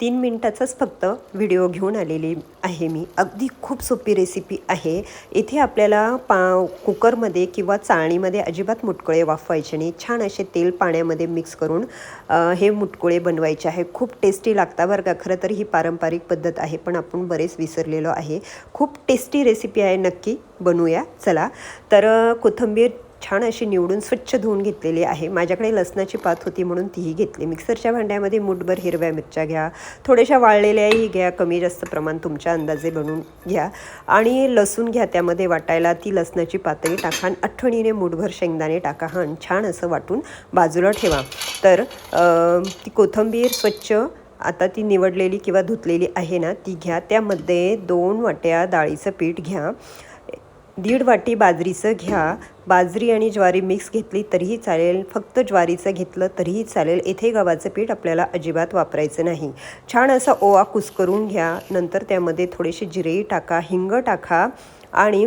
तीन मिनटाचाच फक्त व्हिडिओ घेऊन आलेली आहे मी. अगदी खूप सोपी रेसिपी आहे. इथे आपल्याला पा कुकरमध्ये किंवा चाळणीमध्ये अजिबात मुटकुळे वाफवायचे नाही. छान असे तेल पाण्यामध्ये मिक्स करून हे मुटकुळे बनवायचे आहे. खूप टेस्टी लागता बरं का? खरं तर ही पारंपरिक पद्धत आहे पण आपण बरेच विसरलेलो आहे. खूप टेस्टी रेसिपी आहे नक्की. बनवूया. चला. तर कोथंबीर कोथिंबीर छान अशी निवडून स्वच्छ धुवून घेतलेली आहे. माझ्याकडे लसणाची पात होती म्हणून तीही घेतली. मिक्सरच्या भांड्यामध्ये मुठभर हिरव्या मिरच्या घ्या. थोड्याशा वाळलेल्याही घ्या. कमी जास्त प्रमाण तुमच्या अंदाजे बनवून घ्या. आणि लसूण घ्या त्यामध्ये वाटायला. ती लसणाची पातळी टाका आणि आठवणीने मुठभर शेंगदाणे टाका. हा आणि छान असं वाटून बाजूला ठेवा. तर ती कोथिंबीर स्वच्छ आता ती निवडलेली किंवा धुतलेली आहे ना ती घ्या. त्यामध्ये दोन वाट्या डाळीचं पीठ घ्या. दीड वाटी बाजरीचं घ्या. बाजरी आणि ज्वारी मिक्स घेतली तरीही चालेल. फक्त ज्वारीचं घेतलं तरीही चालेल. येथे गव्हाचं पीठ आपल्याला अजिबात वापरायचं नाही. छान असा ओवा कुस्करून घ्या. नंतर त्यामध्ये थोडेसे जिरेही टाका हिंग टाका आणि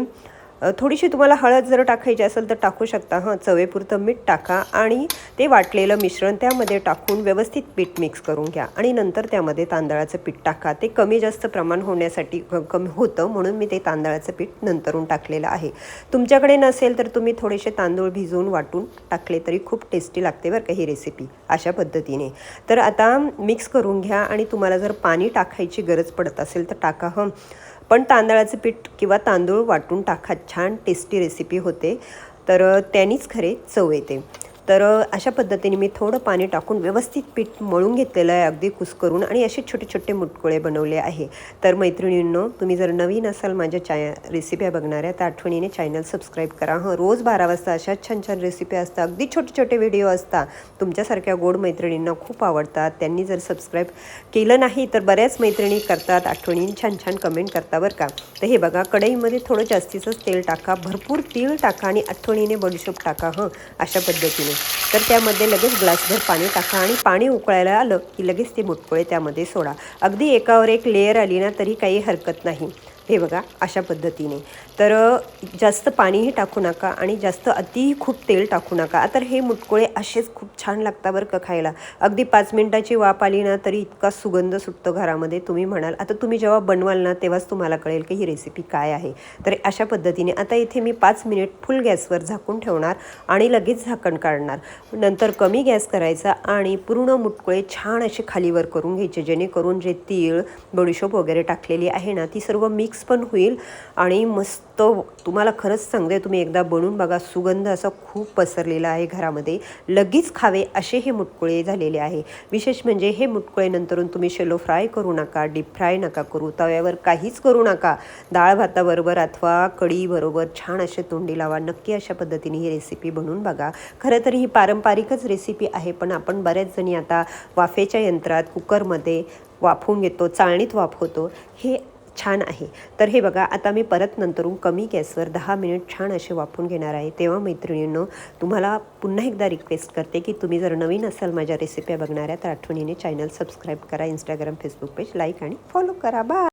थोडीशी तुम्हाला हळद जर टाकायची असेल तर टाकू शकता. हां चवेपुरतं मीठ टाका आणि ते वाटलेलं मिश्रण त्यामध्ये टाकून व्यवस्थित पीठ मिक्स करून घ्या. आणि नंतर त्यामध्ये तांदळाचं पीठ टाका. ते कमी जास्त प्रमाण होण्यासाठी क- कमी होतं म्हणून मी ते तांदळाचं पीठ नंतरून टाकलेलं आहे. तुमच्याकडे नसेल तर तुम्ही थोडेसे तांदूळ भिजवून वाटून टाकले तरी खूप टेस्टी लागते बरं का ही रेसिपी अशा पद्धतीने. तर आता मिक्स करून घ्या आणि तुम्हाला जर पाणी टाकायची गरज पडत असेल तर टाका. हं पण तांदळाचं पीठ किंवा तांदूळ वाटून टाका. छान टेस्टी रेसिपी होते. तर त्यानीच त्यांनीच खरे चव येते. तर अशा पद्धतीने मी थोडं पाणी टाकून व्यवस्थित पीठ मळून घेतलेलं आहे अगदी कुस्करून आणि असे छोटे छोटे मुटकुळे बनवले आहे. तर मैत्रिणींनो तुम्ही जर नवीन असाल माझ्या चाय रेसिप्या बघणाऱ्या तर आठवणीने चॅनल सबस्क्राईब करा. हं रोज बारा वाजता अशा छान छान रेसिपी असतात अगदी छोटे छोटे व्हिडिओ असतात. तुमच्यासारख्या गोड मैत्रिणींना खूप आवडतात. त्यांनी जर सबस्क्राईब केलं नाही तर बऱ्याच मैत्रिणी करतात आठवणी छान छान कमेंट करता बरं का. तर हे बघा कढईमध्ये थोडं जास्तीचंच तेल टाका भरपूर तीळ टाका आणि आठवणीने बडीशोप टाका. हं अशा पद्धतीने. तर त्यामध्ये लगेच ग्लासभर पाणी टाका आणि पाणी उकळायला आलं की लगेच ते मुटकुळे त्यामध्ये सोडा. अगदी एकावर एक लेअर आली ना तरी काही हरकत नाही. हे बघा अशा पद्धतीने. तर जास्त पाणीही टाकू नका आणि जास्त अति खूप तेल टाकू नका. तर हे मुटकुळे असेच खूप छान लागतात बरं का खायला. अगदी पाच मिनिटाची वाफ आली ना तरी इतका सुगंध सुटतो घरामध्ये तुम्ही म्हणाल. आता तुम्ही जेव्हा बनवाल ना तेव्हाच तुम्हाला कळेल की ही रेसिपी काय आहे. तर अशा पद्धतीने आता इथे मी पाच मिनिट फुल गॅसवर झाकून ठेवणार आणि लगेच झाकण काढणार. नंतर कमी गॅस करायचा आणि पूर्ण मुटकुळे छान असे खालीवर करून घ्यायचे जेणेकरून जे तीळ बडीशोप वगैरे टाकलेली आहे ना ती सर्व मिक्स मिक्स पण होईल. आणि मस्त तुम्हाला खरंच सांगते तुम्ही एकदा बनवून बघा सुगंध असा खूप पसरलेला आहे घरामध्ये. लगेच खावे असे हे मुटकुळे झालेले आहे. विशेष म्हणजे हे मुटकुळे नंतरून तुम्ही शेलो फ्राय करू नका डीप फ्राय नका करू तव्यावर काहीच करू नका. डाळ भाताबरोबर अथवा कढीबरोबर छान असे तोंडी लावा. नक्की अशा पद्धतीने ही रेसिपी बनवून बघा. खरं तर ही पारंपरिकच रेसिपी आहे पण आपण बऱ्याच जणी आता वाफेच्या यंत्रात कुकरमध्ये वाफवून घेतो चाळणीत वाफवतो. हे छान आहे. तर हे बघा आता मी परत नंतरून कमी गॅसवर दहा मिनिट छान असे वाफून घेणार आहे. तेव्हा मैत्रिणींनो तुम्हाला पुन्हा एकदा रिक्वेस्ट करते की तुम्ही जर नवीन असाल माझ्या रेसिप्या बघणाऱ्या तर आठवणीने चॅनल सबस्क्राईब करा इंस्टाग्राम फेसबुक पेज लाईक आणि फॉलो करा. बाय